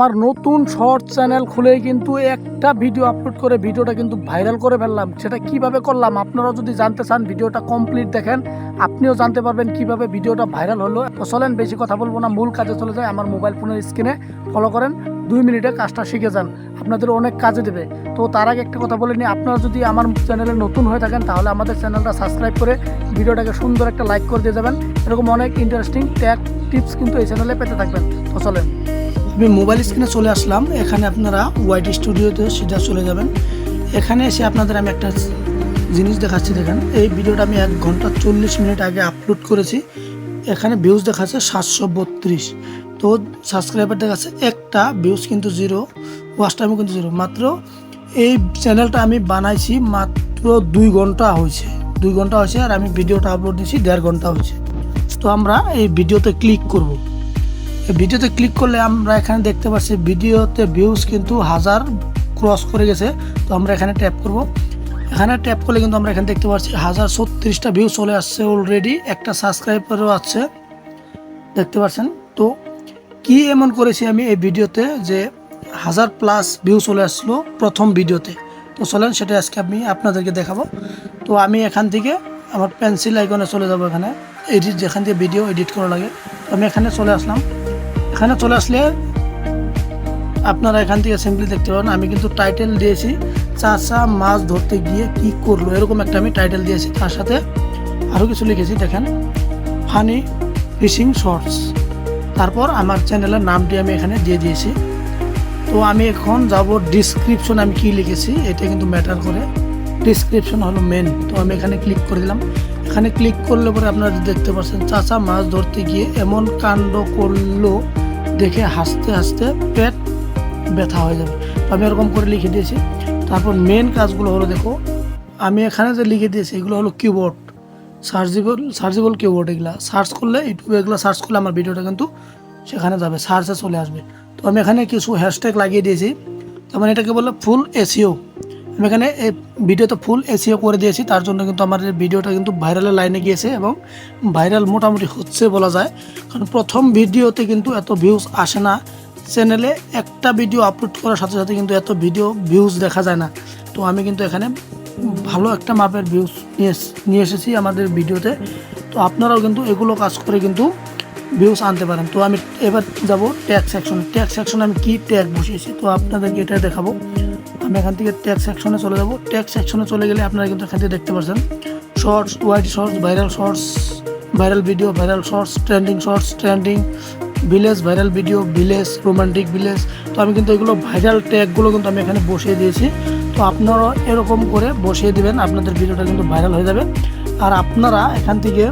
আমার নতুন short channel খুলেই কিন্তু একটা ভিডিও আপলোড করে ভিডিওটা কিন্তু ভাইরাল করে ফেললাম। সেটা কীভাবে করলাম? আপনারা যদি জানতে চান, ভিডিওটা কমপ্লিট দেখেন। আপনিও জানতে পারবেন কীভাবে ভিডিওটা ভাইরাল হলো। তো চলেন, বেশি কথা বলব না। মূল কাজে চলে যায় আমার মোবাইল ফোনের স্ক্রিনে ফলো করেন। দুই মিনিটে কাজটা শিখে যান। আপনাদের অনেক কাজে দেবে। তো তার আগে একটা কথা বলে নিই। আপনারা যদি আমার চ্যানেলে নতুন হয়ে থাকেন, তাহলে আমাদের চ্যানেলটা সাবস্ক্রাইব করে ভিডিওটাকে সুন্দর একটা লাইক করে দিয়ে যাবেন। এরকম অনেক ইন্টারেস্টিং ট্যাগ টিপস কিন্তু এই চ্যানেলে পেতে থাকবেন। তো চলেন। আমি মোবাইল স্ক্রিনে চলে আসলাম। এখানে আপনারা ওয়াইট স্টুডিওতে সিধা চলে যাবেন। এখানে এসে আপনাদের আমি একটা জিনিস দেখাচ্ছি, দেখেন। এই ভিডিওটা আমি এক ঘণ্টা চল্লিশ মিনিট আগে আপলোড করেছি। এখানে ভিউজ দেখাচ্ছে সাতশো বত্রিশ। তো সাবস্ক্রাইবার দেখাচ্ছে একটা ভিউজ কিন্তু জিরো ওয়াচ টাইমও কিন্তু জিরো মাত্র এই চ্যানেলটা আমি বানাইছি মাত্র দুই ঘণ্টা হয়েছে। দুই ঘণ্টা হয়েছে আর আমি ভিডিওটা আপলোড দিয়েছি দেড় ঘণ্টা হয়েছে। তো আমরা এই ভিডিওতে ক্লিক করব। ভিডিওতে ক্লিক করলে আমরা এখানে দেখতে পাচ্ছি ভিডিওতে ভিউজ কিন্তু হাজার ক্রস করে গেছে। তো আমরা এখানে ট্যাপ করব। এখানে ট্যাপ করলে কিন্তু আমরা এখানে দেখতে পাচ্ছি হাজার ছত্রিশটা ভিউ চলে আসছে অলরেডি একটা সাবস্ক্রাইবারও আছে। দেখতে পাচ্ছেন? তো কি এমন করেছি আমি এই ভিডিওতে যে হাজার প্লাস ভিউ চলে আসলো প্রথম ভিডিওতে? তো চলেন সেটা আজকে আমি আপনাদেরকে দেখাবো। তো আমি এখান থেকে আমার পেন্সিল আইকনে চলে যাব এখানে। এডিট যেখান থেকে ভিডিও এডিট করা লাগে। আমি এখানে চলে আসলাম। এখানে চলে আসলে আপনারা এখান থেকে সিম্পলি দেখতে পাবেন আমি কিন্তু টাইটেল দিয়েছি, চাচা মাছ ধরতে গিয়ে কি করল, এরকম একটা আমি টাইটেল দিয়েছি। তার সাথে আরও কিছু লিখেছি, দেখেন ফানি ফিশিং শর্টস তারপর আমার চ্যানেলের নামটি আমি এখানে দিয়ে দিয়েছি। তো আমি এখন যাব ডিসক্রিপশন আমি কি লিখেছি, এটা কিন্তু ম্যাটার করে। ডিসক্রিপশন হলো মেন তো আমি এখানে ক্লিক করে দিলাম। এখানে ক্লিক করলে পরে আপনারা দেখতে পাচ্ছেন, চাচা মাছ ধরতে গিয়ে এমন কাণ্ড করল দেখে হাসতে হাসতে পেট ব্যথা হয়ে যাবে। আমি এরকম করে লিখে দিয়েছি। তারপর মেন কাজগুলো হলো দেখো, আমি এখানে যে লিখে দিয়েছি, এগুলো হলো কিবোর্ড সার্জিবল সার্জিবল কিবোর্ড এগুলা। সার্চ করলে ইউটিউবে এগুলো সার্চ করলে আমার ভিডিওটা কিন্তু সেখানে যাবে সার্চে চলে আসবে। তো আমি এখানে কিছু হ্যাশট্যাগ লাগিয়ে দিয়েছি। যেমন এটাকে বলে ফুল এসিও আমি এখানে ভিডিওতে ফুল এসিও করে দিয়েছি, তার জন্য কিন্তু আমার ভিডিওটা কিন্তু ভাইরালের লাইনে গিয়েছে এবং ভাইরাল মোটামুটি হচ্ছে বলা যায়। কারণ প্রথম ভিডিওতে কিন্তু এত ভিউজ আসে না চ্যানেলে একটা ভিডিও আপলোড করার সাথে সাথে কিন্তু এত ভিডিও ভিউজ দেখা যায় না। তো আমি কিন্তু এখানে ভালো একটা মাপের ভিউজ নিয়ে নিয়ে এসেছি আমাদের ভিডিওতে তো। আপনারাও কিন্তু এগুলো কাজ করে কিন্তু ভিউজ আনতে পারেন। তো আমি এবার যাব ট্যাগ সেকশনে ট্যাগ সেকশনে আমি কি ট্যাগ বসিয়েছি, তো আপনাদেরকে এটা দেখাবো। আমি এখান থেকে ট্যাক্স সেকশনে চলে যাব। ট্যাক্স সেকশনে চলে গেলে আপনারা কিন্তু এখান থেকে দেখতে পাচ্ছেন shorts wide shorts viral shorts viral video viral shorts trending shorts trending village viral video village romantic village তো আমি কিন্তু এগুলো ভাইরাল ট্যাগগুলো কিন্তু আমি এখানে বসিয়ে দিয়েছি। তো আপনারাও এরকম করে বসিয়ে দিবেন, আপনাদের ভিডিওটা কিন্তু ভাইরাল হয়ে যাবে। আর আপনারা এখান থেকে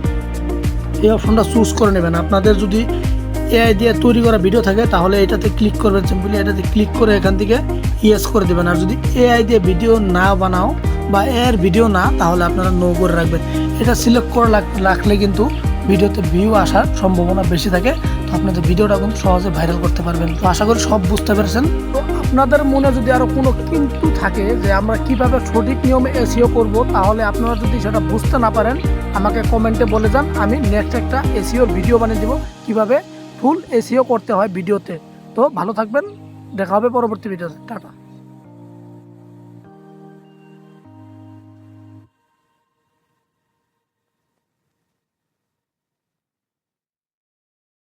এই অপশনটা চুজ করে নেবেন। আপনাদের যদি এআই দিয়ে তৈরি করা ভিডিও থাকে, তাহলে এটাতে ক্লিক করবেন সিম্পলি এটাতে ক্লিক করে এখান থেকে ইয়েস করে দেবেন। আর যদি এআই দিয়ে ভিডিও না বানাও বা এর ভিডিও না, তাহলে আপনারা নো করে রাখবেন। এটা সিলেক্ট করে রাখ- রাখলে কিন্তু ভিডিওতে ভিউ আসার সম্ভাবনা বেশি থাকে। তো আপনাদের ভিডিওটা কিন্তু সহজে ভাইরাল করতে পারবেন। তো আশা করি সব বুঝতে পেরেছেন। তো আপনাদের মনে যদি আরও কোনো কিন্তু থাকে যে আমরা কীভাবে সঠিক নিয়মে এসিও করব, তাহলে আপনারা যদি সেটা বুঝতে না পারেন, আমাকে কমেন্টে বলে যান। আমি নেক্সট একটা এসিওর ভিডিও বানিয়ে দেবো কীভাবে ফুল এসিও করতে হয় ভিডিওতে। তো ভালো থাকবেন দেখা হবে পরবর্তী ভিডিওতে। টাটা।